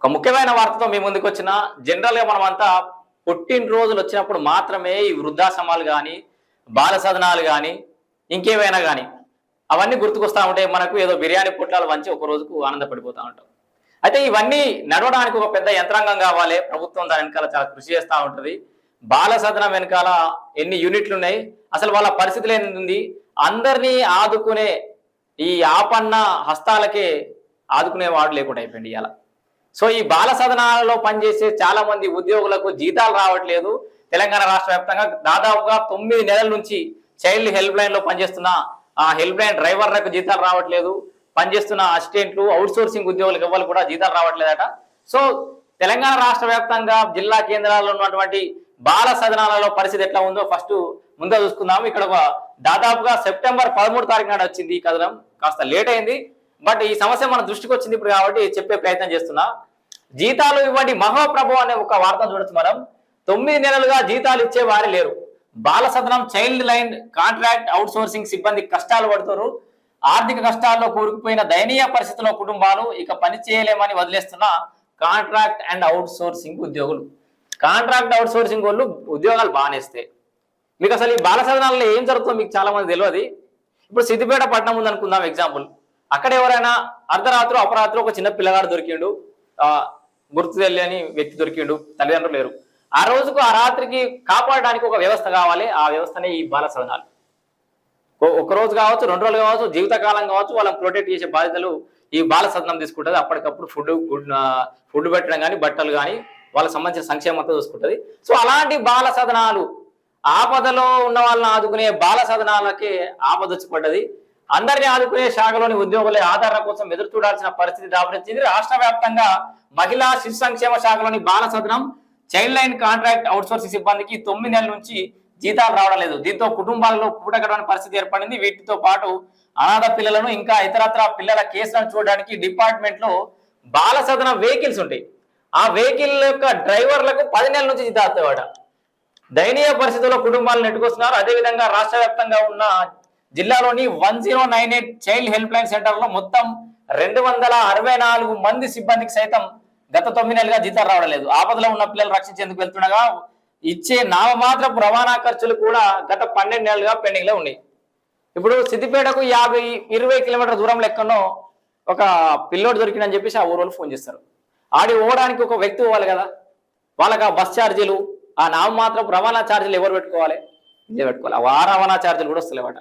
ఒక ముఖ్యమైన వార్తతో మీ ముందుకు వచ్చిన. జనరల్గా మనం అంతా పుట్టినరోజులు వచ్చినప్పుడు మాత్రమే ఈ వృద్ధాశ్రమాలు కానీ బాల సదనాలు కానీ ఇంకేమైనా కానీ అవన్నీ గుర్తుకొస్తా ఉంటాయి మనకు ఏదో బిర్యానీ పొట్లాలు వంచి ఒక రోజుకు ఆనందపడిపోతూ ఉంటాం. అయితే ఇవన్నీ నడవడానికి ఒక పెద్ద యంత్రాంగం కావాలి. ప్రభుత్వం దాని వెనకాల చాలా కృషి చేస్తూ ఉంటుంది. బాల సదనం వెనకాల ఎన్ని యూనిట్లు ఉన్నాయి? అసలు వాళ్ళ పరిస్థితులు ఏంది? అందరినీ ఆదుకునే ఈ ఆపన్న హస్తాలకే ఆదుకునేవాడు లేకుండా అయిపోయింది ఇలా సో ఈ బాల సదనాలలో పనిచేసే చాలా మంది ఉద్యోగులకు జీతాలు రావట్లేదు. తెలంగాణ రాష్ట్ర వ్యాప్తంగా దాదాపుగా తొమ్మిది నెలల నుంచి చైల్డ్ హెల్ప్ లైన్లో పనిచేస్తున్న ఆ హెల్ప్ లైన్ డ్రైవర్లకు జీతాలు రావట్లేదు. పనిచేస్తున్న అసిస్టెంట్లు అవుట్ సోర్సింగ్ ఉద్యోగులకు ఇవ్వాలి కూడా జీతాలు రావట్లేదట. సో తెలంగాణ రాష్ట్ర వ్యాప్తంగా జిల్లా కేంద్రాల్లో ఉన్నటువంటి బాల సదనాలలో పరిస్థితి ఎట్లా ఉందో ఫస్ట్ ముందే చూసుకుందాం. ఇక్కడ ఒక దాదాపుగా సెప్టెంబర్ పదమూడు తారీఖు నాడు వచ్చింది ఈ కథనం. కాస్త లేట్ అయింది. బట్ ఈ సమస్య మన దృష్టికి వచ్చింది ఇప్పుడు కాబట్టి చెప్పే ప్రయత్నం చేస్తున్నా. జీతాలు ఇవ్వండి మహాప్రభు అనే ఒక వార్త చూడొచ్చు మనం. తొమ్మిది నెలలుగా జీతాలు ఇచ్చే వారే లేరు. బాల సదనం child line contract outsourcing సిబ్బంది కష్టాలు పడుతారు ఆర్థిక కష్టాల్లో కూరుకుపోయిన దయనీయ పరిస్థితుల్లో కుటుంబాలు ఇక పని చేయలేమని వదిలేస్తున్న కాంట్రాక్ట్ అండ్ అవుట్ సోర్సింగ్ ఉద్యోగులు. కాంట్రాక్ట్ అవుట్ సోర్సింగ్ వాళ్ళు ఉద్యోగాలు బాగానేస్తాయి మీకు అసలు ఈ బాల సదనాల్లో ఏం జరుగుతుందో మీకు చాలా మంది తెలియదు. ఇప్పుడు సిద్దిపేట పట్టణం ఉంది అనుకుందాం ఎగ్జాంపుల్. అక్కడ ఎవరైనా అర్ధరాత్రి అపరాత్రి ఒక చిన్న పిల్లగాడు దొరికిండు. గుర్తు తెలియని వ్యక్తి దొరికిండు తల్లిదండ్రులు లేరు. ఆ రోజుకు ఆ రాత్రికి కాపాడడానికి ఒక వ్యవస్థ కావాలి. ఆ వ్యవస్థనే ఈ బాల సదనాలు. ఒక రోజు కావచ్చు రెండు రోజులు కావచ్చు జీవితకాలం కావచ్చు వాళ్ళని ప్రొటెక్ట్ చేసే బాధ్యతలు ఈ బాల సదనం తీసుకుంటుంది. అప్పటికప్పుడు ఫుడ్ ఫుడ్ పెట్టడం కానీ బట్టలు కానీ వాళ్ళకి సంబంధించిన సంక్షేమంతో చూసుకుంటుంది. సో అలాంటి బాల సదనాలు ఆపదలో ఉన్న వాళ్ళని ఆదుకునే బాల సదనాలకే ఆపద వచ్చి పడ్డది. అందరినీ ఆదుకునే శాఖలోని ఉద్యోగులే ఆదరణ కోసం ఎదురు చూడాల్సిన పరిస్థితి దాపరించింది. రాష్ట్ర వ్యాప్తంగా మహిళా శిశు సంక్షేమ శాఖలోని Bala Sadanam child line contract outsourcing సిబ్బందికి తొమ్మిది నెలల నుంచి జీతాలు రావడం లేదు. దీంతో కుటుంబాలలో పూటగడని పరిస్థితి ఏర్పడింది. వీటితో పాటు అనాథ పిల్లలను ఇంకా ఇతరత్ర పిల్లల కేసులను చూడడానికి డిపార్ట్మెంట్లో బాల సదన వెహికల్స్ ఉంటాయి. ఆ వెహికల్ యొక్క డ్రైవర్లకు పది నెలల నుంచి జీతాలు దయనీయ పరిస్థితుల్లో కుటుంబాలను నెట్టుకొస్తున్నారు. అదేవిధంగా రాష్ట్ర వ్యాప్తంగా ఉన్న జిల్లాలోని one zero nine eight child help line సెంటర్లో మొత్తం రెండు వందల అరవై నాలుగు మంది సిబ్బందికి సైతం గత తొమ్మిది నెలలుగా జీతాలు రావడం లేదు. ఆపదలో ఉన్న పిల్లలు రక్షించేందుకు వెళ్తుండగా ఇచ్చే నామమాత్రపు రవాణా ఖర్చులు కూడా గత పన్నెండు నెలలుగా పెండింగ్లో ఉన్నాయి. ఇప్పుడు సిద్దిపేటకు యాభై ఇరవై కిలోమీటర్ దూరం లెక్కనో ఒక పిల్లోడు దొరికిందని చెప్పేసి ఆ ఊరు వాళ్ళు ఫోన్ చేస్తారు. ఆడి పోవడానికి ఒక వ్యక్తి పోవాలి కదా. వాళ్ళకి ఆ బస్ ఛార్జీలు ఆ నామమాత్రపు రవాణా ఛార్జీలు ఎవరు పెట్టుకోవాలి? ఇదే పెట్టుకోవాలి. ఆ రవాణా ఛార్జీలు కూడా వస్తలేవాట.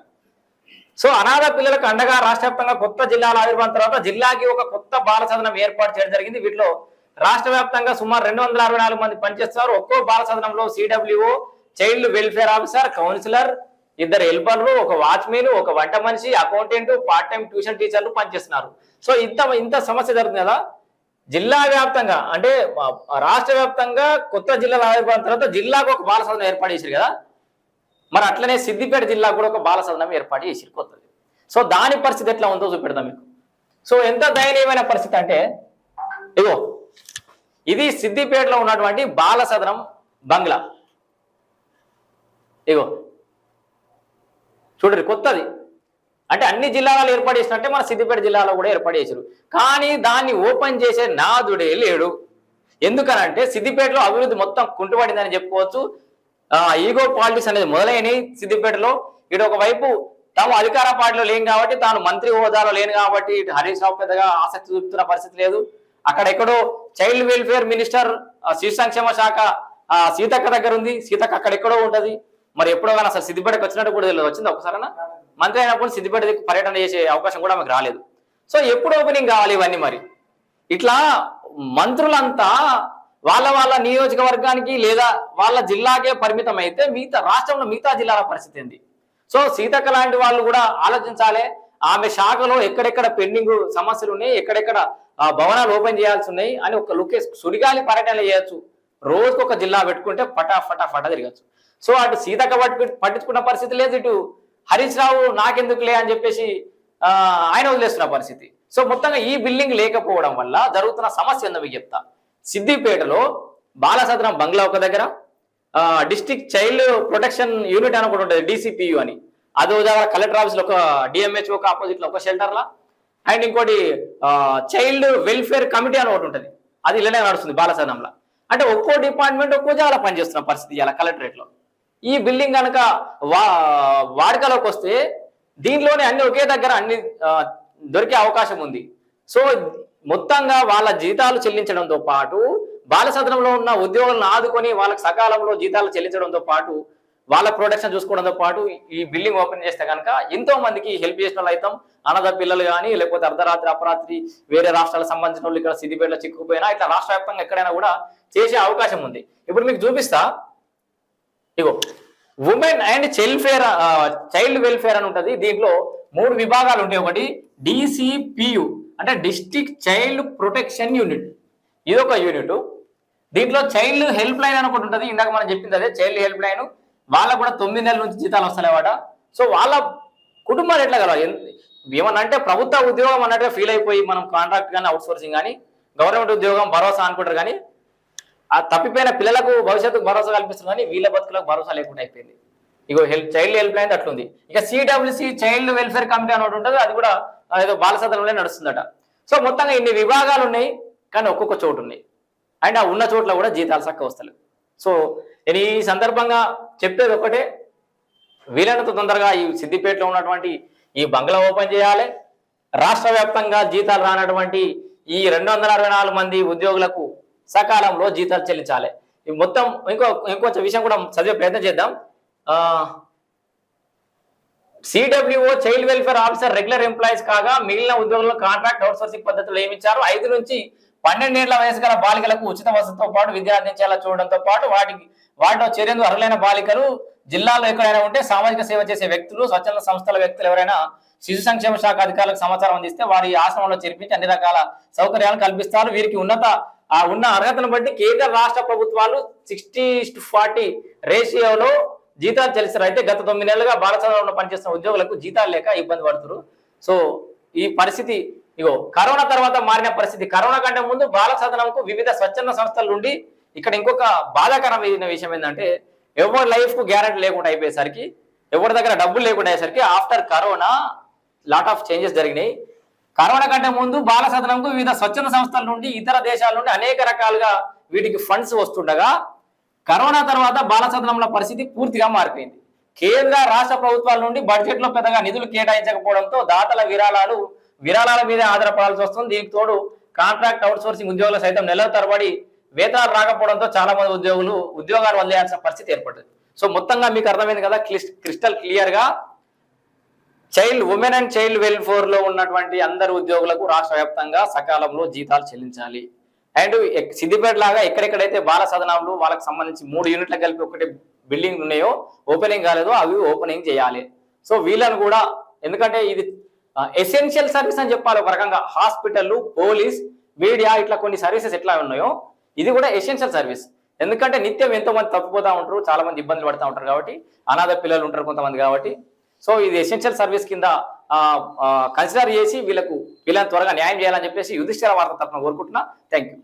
సో అనాథ పిల్లలకు అండగా రాష్ట్ర వ్యాప్తంగా కొత్త జిల్లాల ఆవిర్భావం తర్వాత జిల్లాకి ఒక కొత్త బాల సదనం ఏర్పాటు చేయడం జరిగింది. వీటిలో రాష్ట్ర వ్యాప్తంగా సుమారు రెండు వందల అరవై నాలుగు మంది పనిచేస్తున్నారు. ఒక్కో బాల సదనంలో CWO child welfare officer counsellor ఇద్దరు హెల్పర్లు ఒక వాచ్మెన్ ఒక వంట మనిషి అకౌంటెంట్ పార్ట్ టైం ట్యూషన్ టీచర్లు పనిచేస్తున్నారు. సో ఇంత ఇంత సమస్య జరుగుతుంది కదా. జిల్లా వ్యాప్తంగా అంటే రాష్ట్ర వ్యాప్తంగా కొత్త జిల్లాల ఆవిర్భావం తర్వాత జిల్లాకు ఒక బాల సదనం ఏర్పాటు చేశారు కదా. మరి అట్లనే సిద్దిపేట జిల్లా కూడా ఒక బాల సదనం ఏర్పాటు చేసిరు కొత్తది. సో దాని పరిస్థితి ఎట్లా ఉందో చూపెడదాం మీకు. సో ఎంత దయనీయమైన పరిస్థితి అంటే ఇగో ఇది సిద్దిపేటలో ఉన్నటువంటి బాల సదనం బంగ్లా. ఇగో చూడండి కొత్తది. అంటే అన్ని జిల్లాలలో ఏర్పాటు చేసినట్టే మన సిద్దిపేట జిల్లాలో కూడా ఏర్పాటు చేశారు. కానీ దాన్ని ఓపెన్ చేసే నాదుడే లేడు. ఎందుకనంటే సిద్దిపేటలో అభివృద్ధి మొత్తం కుంటుపడిందని చెప్పుకోవచ్చు. ఈగో పాలిటిక్స్ అనేది మొదలైనవి సిద్దిపేటలో. ఇటు ఒకవైపు తాము అధికార పార్టీలో లేం కాబట్టి తాను మంత్రి హోదాలో లేను కాబట్టి ఇటు హరీష్ రావు పెద్దగా ఆసక్తి చూపుతున్న పరిస్థితి లేదు. అక్కడ ఎక్కడో చైల్డ్ వెల్ఫేర్ మినిస్టర్ శిశు సంక్షేమ శాఖ సీతక్క దగ్గర ఉంది. సీతక్క అక్కడెక్కడో ఉంటది. మరి ఎప్పుడో కానీ అసలు సిద్దిపేటకు వచ్చినట్టు కూడా తెలియదు. వచ్చింది ఒకసారనా? మంత్రి అయినప్పుడు సిద్దిపేట పర్యటన చేసే అవకాశం కూడా మాకు రాలేదు. సో ఎప్పుడు ఓపెనింగ్ కావాలి ఇవన్నీ మరి? ఇట్లా మంత్రులంతా వాళ్ళ వాళ్ళ నియోజకవర్గానికి లేదా వాళ్ళ జిల్లాకే పరిమితం అయితే మిగతా రాష్ట్రంలో మిగతా జిల్లాల పరిస్థితి ఏంది? సో సీతక్క లాంటి వాళ్ళు కూడా ఆలోచించాలి. ఆమె శాఖలో ఎక్కడెక్కడ పెండింగ్ సమస్యలు ఉన్నాయి ఎక్కడెక్కడ భవనాలు ఓపెన్ చేయాల్సి ఉన్నాయి అని ఒక లుకేస్ సుడిగాలి పర్యటనలు చేయొచ్చు. రోజుకు ఒక జిల్లా పెట్టుకుంటే ఫటా ఫటా ఫటా తిరగచ్చు. సో అటు సీతక్క పట్టు పట్టించుకున్న పరిస్థితి లేదు ఇటు హరీష్ రావు నాకెందుకులే అని చెప్పేసి ఆయన వదిలేస్తున్న పరిస్థితి. సో మొత్తంగా ఈ బిల్డింగ్ లేకపోవడం వల్ల జరుగుతున్న సమస్య ఏందో మీకు చెప్తా. సిద్దిపేటలో బాలసదనం బంగ్లా ఒక దగ్గర డిస్ట్రిక్ట్ చైల్డ్ ప్రొటెక్షన్ యూనిట్ అని ఒకటి ఉంటుంది డిసిపియు అని. అదో దగ్గర కలెక్టర్ ఆఫీస్లో ఒక డిఎంహెచ్ ఒక ఆపోజిట్లో ఒక షెల్టర్లా అండ్ ఇంకోటి చైల్డ్ వెల్ఫేర్ కమిటీ అని ఒకటి ఉంటుంది. అది ఇలానే నడుస్తుంది బాలసదనంలో. అంటే ఒక్కో డిపార్ట్మెంట్ ఒక్కో జాగా పనిచేస్తున్న పరిస్థితి ఇలా కలెక్టరేట్లో. ఈ బిల్డింగ్ కనుక వా వాడుకలోకి వస్తే దీనిలోనే అన్ని ఒకే దగ్గర అన్ని దొరికే అవకాశం ఉంది. సో మొత్తంగా వాళ్ళ జీతాలు చెల్లించడంతో పాటు బాలసదనంలో ఉన్న ఉద్యోగులను ఆదుకొని వాళ్ళకి సకాలంలో జీతాలు చెల్లించడంతో పాటు వాళ్ళ ప్రొడక్షన్ చూసుకోవడంతో పాటు ఈ బిల్డింగ్ ఓపెన్ చేస్తే కనుక ఎంతో మందికి హెల్ప్ చేసిన వాళ్ళు అవుతాం అనాథ పిల్లలు కానీ లేకపోతే అర్ధరాత్రి అపరాత్రి వేరే రాష్ట్రాలకు సంబంధించిన వాళ్ళు ఇక్కడ సిద్దిపేటలో చిక్కుపోయినా ఇట్లా రాష్ట్ర వ్యాప్తంగా ఎక్కడైనా కూడా చేసే అవకాశం ఉంది. ఇప్పుడు మీకు చూపిస్తా. ఇగో women and child fare child welfare అని ఉంటది. దీంట్లో మూడు విభాగాలు ఉంటాయి. ఒకటి డిసిపియు అంటే డిస్టిక్ చైల్డ్ ప్రొటెక్షన్ యూనిట్. ఇది ఒక యూనిట్. దీంట్లో చైల్డ్ హెల్ప్ లైన్ అని ఒకటి ఉంటుంది. ఇందాక మనం చెప్పింది అదే చైల్డ్ హెల్ప్ లైన్. వాళ్ళకు కూడా తొమ్మిది నెలల నుంచి జీతాలు వస్తలేవాట. సో వాళ్ళ కుటుంబాలు ఎట్లా కలవాలి? ఏమన్నా అంటే ప్రభుత్వ ఉద్యోగం అన్నట్టుగా ఫీల్ అయిపోయి మనం కాంట్రాక్ట్ కానీ అవుట్సోర్సింగ్ కానీ గవర్నమెంట్ ఉద్యోగం భరోసా అనుకుంటారు కానీ ఆ తప్పిపోయిన పిల్లలకు భవిష్యత్తుకు భరోసా కల్పిస్తుంది కానీ వీళ్ళ బతుకులకు భరోసా లేకుండా అయిపోయింది. ఇగో హెల్ప్ చైల్డ్ హెల్ప్ లైన్ అట్లుంది. ఇక సిడబ్ల్యూసి చైల్డ్ వెల్ఫేర్ కమిటీ అని ఒకటి ఉంటుంది. అది కూడా ఏదో బాలసదనంలో నడుస్తుందట. సో మొత్తంగా ఇన్ని విభాగాలు ఉన్నాయి కానీ ఒక్కొక్క చోటు ఉన్నాయి. అండ్ ఆ ఉన్న చోట్ల కూడా జీతాలు చక్క వస్తలేవు. సో నేను ఈ సందర్భంగా చెప్పేది ఒకటే వీలైనంత తొందరగా ఈ సిద్దిపేటలో ఉన్నటువంటి ఈ బంగ్లా ఓపెన్ చేయాలి. రాష్ట్ర వ్యాప్తంగా జీతాలు రానటువంటి ఈ రెండు వందల అరవై నాలుగు మంది ఉద్యోగులకు సకాలంలో జీతాలు చెల్లించాలి. ఈ మొత్తం ఇంకో ఇంకొంచెం విషయం కూడా చదివే ప్రయత్నం చేద్దాం. CWO child welfare officer regular employees కాగా మిగిలిన ఉద్యోగులను కాంట్రాక్ట్ అవుట్సోర్సింగ్ పద్ధతిలో ఏమిచ్చారు? ఐదు నుంచి పన్నెండేళ్ళ వయసు గల బాలికలకు ఉచిత వసతితో పాటు విద్య అందించేలా చూడడంతో పాటు వాటికి వాటిలో చేరేందుకు అర్హులైన బాలికలు జిల్లాలో ఎక్కడైనా ఉంటే సామాజిక సేవ చేసే వ్యక్తులు స్వచ్ఛంద సంస్థల వ్యక్తులు ఎవరైనా శిశు సంక్షేమ శాఖ అధికారులకు సమాచారం అందిస్తే వారి ఆశ్రమంలో చేర్పించి అన్ని రకాల సౌకర్యాలు కల్పిస్తారు. వీరికి ఉన్నత ఉన్న అర్హతను బట్టి కేంద్ర రాష్ట్ర ప్రభుత్వాలు సిక్స్టీ ఫార్టీ రేషియోలో జీతాలు చెల్లిస్తారు. అయితే గత తొమ్మిది నెలలుగా బాలసంలో పనిచేస్తున్న ఉద్యోగులకు జీతాలు లేక ఇబ్బంది పడుతున్నారు సో ఈ పరిస్థితి ఇగో కరోనా తర్వాత మారిన పరిస్థితి. కరోనా కంటే ముందు బాల సదనంకు వివిధ స్వచ్ఛంద సంస్థల నుండి ఇక్కడ ఇంకొక బాధాకరమైన విషయం ఏంటంటే ఎవరి లైఫ్కు గ్యారంటీ లేకుండా అయిపోయేసరికి ఎవరి దగ్గర డబ్బులు లేకుండా అయ్యేసరికి after corona lot of changes జరిగినాయి. కరోనా కంటే ముందు బాల సదనంకు వివిధ స్వచ్ఛంద సంస్థల నుండి ఇతర దేశాల నుండి అనేక రకాలుగా వీటికి ఫండ్స్ వస్తుండగా కరోనా తర్వాత బాలసదనంల పరిస్థితి పూర్తిగా మారిపోయింది. కేంద్ర రాష్ట్ర ప్రభుత్వాల నుండి బడ్జెట్లో పెద్దగా నిధులు కేటాయించకపోవడంతో దాతల విరాళాలు విరాళాల మీద ఆధారపడాల్సి వస్తుంది. దీనికి తోడు కాంట్రాక్ట్ అవుట్ సోర్సింగ్ ఉద్యోగులు సైతం నెలల తరబడి వేతనాలు రాకపోవడంతో చాలా మంది ఉద్యోగులు ఉద్యోగాలు వదిలేయాల్సిన పరిస్థితి ఏర్పడింది సో మొత్తంగా మీకు అర్థమైంది కదా క్రిస్టల్ క్లియర్గా చైల్డ్ ఉమెన్ అండ్ చైల్డ్ వెల్ఫేర్లో ఉన్నటువంటి అందరు ఉద్యోగులకు రాష్ట్ర వ్యాప్తంగా సకాలంలో జీతాలు చెల్లించాలి. అండ్ సిద్దిపేట లాగా ఎక్కడెక్కడైతే బాల సదనాలు వాళ్ళకి సంబంధించి మూడు యూనిట్లు కలిపి ఒకటి బిల్డింగ్ ఉన్నాయో ఓపెనింగ్ కాలేదో అవి ఓపెనింగ్ చేయాలి. సో వీళ్ళని కూడా ఎందుకంటే ఇది ఎసెన్షియల్ సర్వీస్ అని చెప్పాలి ఒక రకంగా. హాస్పిటల్ పోలీస్ మీడియా ఇట్లా కొన్ని సర్వీసెస్ ఎట్లా ఉన్నాయో ఇది కూడా ఎసెన్షియల్ సర్వీస్ ఎందుకంటే నిత్యం ఎంతో మంది తప్పిపోతా ఉంటారు చాలా మంది ఇబ్బందులు పడుతూ ఉంటారు కాబట్టి అనాథ పిల్లలు ఉంటారు కొంతమంది కాబట్టి. సో ఇది ఎసెన్షియల్ సర్వీస్ కింద కన్సిడర్ చేసి వీళ్ళకు వీళ్ళని త్వరగా న్యాయం చేయాలని చెప్పేసి యుధిష్ఠిర వార్త తరఫున కోరుకుంటున్నా. Thank you